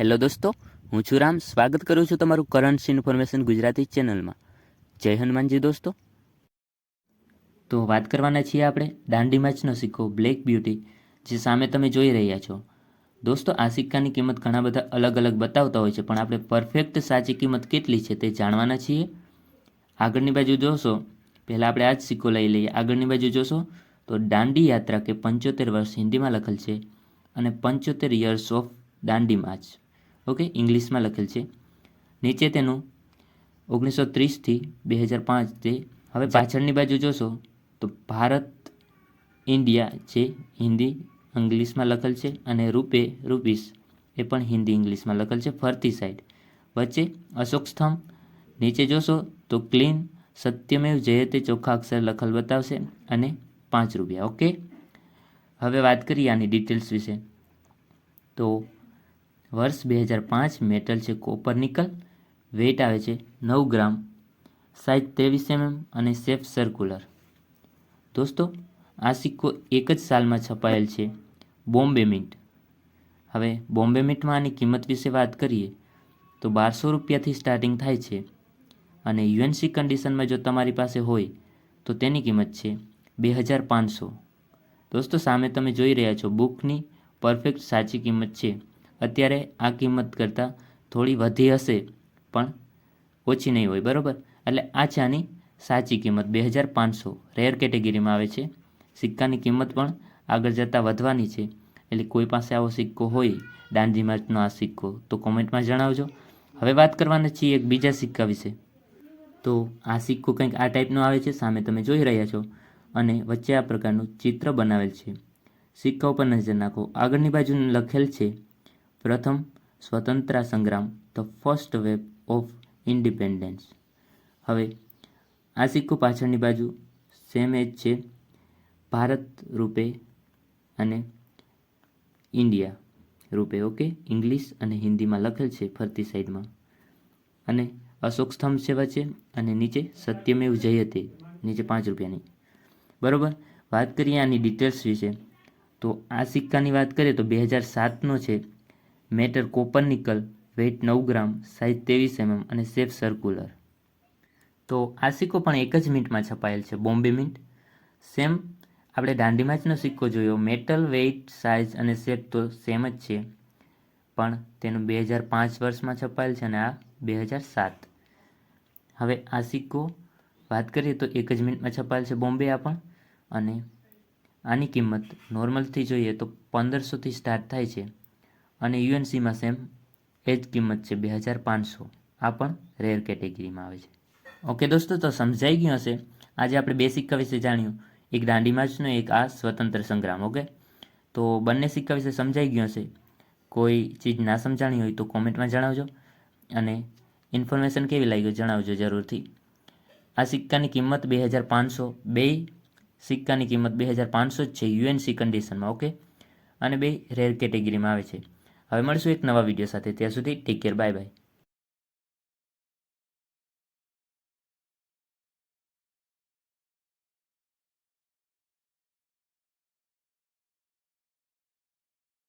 Hello દોસ્તો, હું છું રામ. સ્વાગત કરું છું તમારું કરંટ્સ ઇન્ફોર્મેશન ગુજરાતી ચેનલમાં જય હનુમાનજી દોસ્તો. તો વાત કરવાના છીએ આપણે દાંડી મેચનો સિક્કો બ્લેક બ્યુટી જે સામે તમે જોઈ રહ્યા છો. દોસ્તો, આ સિક્કાની કિંમત ઘણા બધા અલગ અલગ બતાવતા હોય છે, પણ આપણે પરફેક્ટ સાચી કિંમત કેટલી છે તે જાણવાના છીએ. આગળની બાજુ જોશો, પહેલાં આપણે આ જ સિક્કો લઈ લઈએ. આગળની બાજુ જોશો, તો દાંડી યાત્રા કે પંચોતેર વર્ષ હિન્દીમાં લખેલ છે અને પંચોતેર years of Dandi march okay ઇંગ્લિશમાં લખેલ છે. નીચે તેનું ઓગણીસો ત્રીસથી બે હજાર પાંચ તે હવે પાછળની બાજુ જોશો તો ભારત ઇન્ડિયા જે હિન્દી ઇંગ્લિશમાં લખેલ છે અને રૂપે રૂપીસ એ પણ હિન્દી ઇંગ્લિશમાં લખેલ છે ફરતી સાઈડ. વચ્ચે અશોક સ્તંભ નીચે જોશો તો ક્લીન સત્યમેવ જયતે ચોખ્ખા અક્ષર લખેલ બતાવશે અને પાંચ રૂપિયા ઓકે? હવે વાત કરીએ આની ડિટેલ્સ વિશે. તો વર્ષ બે હજાર પાંચ મેટલ છે કોપર નિકલ. વેઇટ આવે છે નવ ગ્રામ. સાઇઝ ત્રેવીસ એમએમ અને સેફ સર્ક્યુલર દોસ્તો, આ સિક્કો એક જ સાલમાં છપાયેલ છે. બોમ્બે મિન્ટ હવે બોમ્બે મિન્ટમાં આની કિંમત વિશે વાત કરીએ, તો બારસો રૂપિયાથી સ્ટાર્ટિંગ થાય છે. અને યુએનસી કન્ડિશનમાં જો તમારી પાસે હોય, તો તેની કિંમત છે બે હજાર પાંચસો. દોસ્તો, સામે તમે જોઈ રહ્યા છો બુકની પરફેક્ટ સાચી કિંમત છે. અત્યારે આ કિંમત કરતાં થોડી વધી હશે, પણ ઓછી નહીં હોય, બરાબર? એટલે આ છે આની સાચી કિંમત બે હજાર પાંચસો રેર કેટેગરીમાં આવે છે. સિક્કાની કિંમત પણ આગળ જતાં વધવાની છે. એટલે કોઈ પાસે આવો સિક્કો હોય, દાંડી માર્ચનો આ સિક્કો, તો કોમેન્ટમાં જણાવજો. હવે વાત કરવાના છીએ એક બીજા સિક્કા વિશે. તો આ સિક્કો કંઈક આ ટાઈપનો આવે છે, સામે તમે જોઈ રહ્યા છો. અને વચ્ચે આ પ્રકારનું ચિત્ર બનાવેલ છે. સિક્કા ઉપર નજર નાખો. આગળની બાજુ લખેલ છે પ્રથમ સ્વતંત્રતા સંગ્રામ the first wave of independence હવે, આ સિક્કો પાછળની બાજુ સેમ એજ છે, ભારત રૂપે અને ઇન્ડિયા રૂપે ઓકે ઇંગ્લિશ અને હિન્દીમાં લખેલ છે ફરતી સાઈડમાં. અને અશોક સ્તંભ સેવા છે અને નીચે સત્યમેવ જયતે, નીચે પાંચ રૂપિયાની. બરોબર? વાત કરીએ આની ડિટેલ્સ વિશે. તો આ સિક્કાની વાત કરીએ તો બે હજાર સાતનો છે. મેટર કોપર નિકલ, વેઇટ નવ ગ્રામ સાઇઝ ત્રેવીસ એમએમ અને સેફ સર્ક્યુલર. તો આ સિક્કો પણ એક જ મિનિટમાં છપાયેલ છે. બોમ્બે મિન્ટ. સેમ આપણે દાંડી માચનો સિક્કો જોયો. મેટલ, વેઇટ સાઇઝ અને શેપ તો સેમ જ છે. પણ તેનું બે હજાર પાંચ વર્ષમાં છપાયેલ છે અને આ બે હજાર સાત. હવે આ સિક્કો વાત કરીએ તો એક જ મિનિટમાં છપાયેલ છે બોમ્બે આ પણ. અને આની કિંમત નોર્મલથી જોઈએ તો પંદરસોથી સ્ટાર્ટ થાય છે. અને યુએનસીમાં સેમ એ જ કિંમત છે બે હજાર પાંચસો. આ પણ રેર કેટેગરીમાં આવે છે. ઓકે દોસ્તો, તો સમજાઈ ગયું હશે. આજે આપણે બે સિક્કા વિશે જાણ્યું. એક દાંડી માર્ચનો એક આ સ્વતંત્ર સંગ્રામ, ઓકે? તો બંને સિક્કા વિશે સમજાઈ ગયું હશે. કોઈ ચીજ ના સમજાણી હોય તો કોમેન્ટમાં જણાવજો અને ઇન્ફોર્મેશન કેવી લાગી જણાવજો જરૂરથી. આ સિક્કાની કિંમત બે હજાર પાંચસો, બે સિક્કાની કિંમત બે હજાર પાંચસો જ છે યુએનસી કન્ડિશનમાં ઓકે? અને બે રેર કેટેગરીમાં આવે છે. હવે મળશું એક નવા વીડિયો સાથે. ત્યાં સુધી ટેક કેર બાય બાય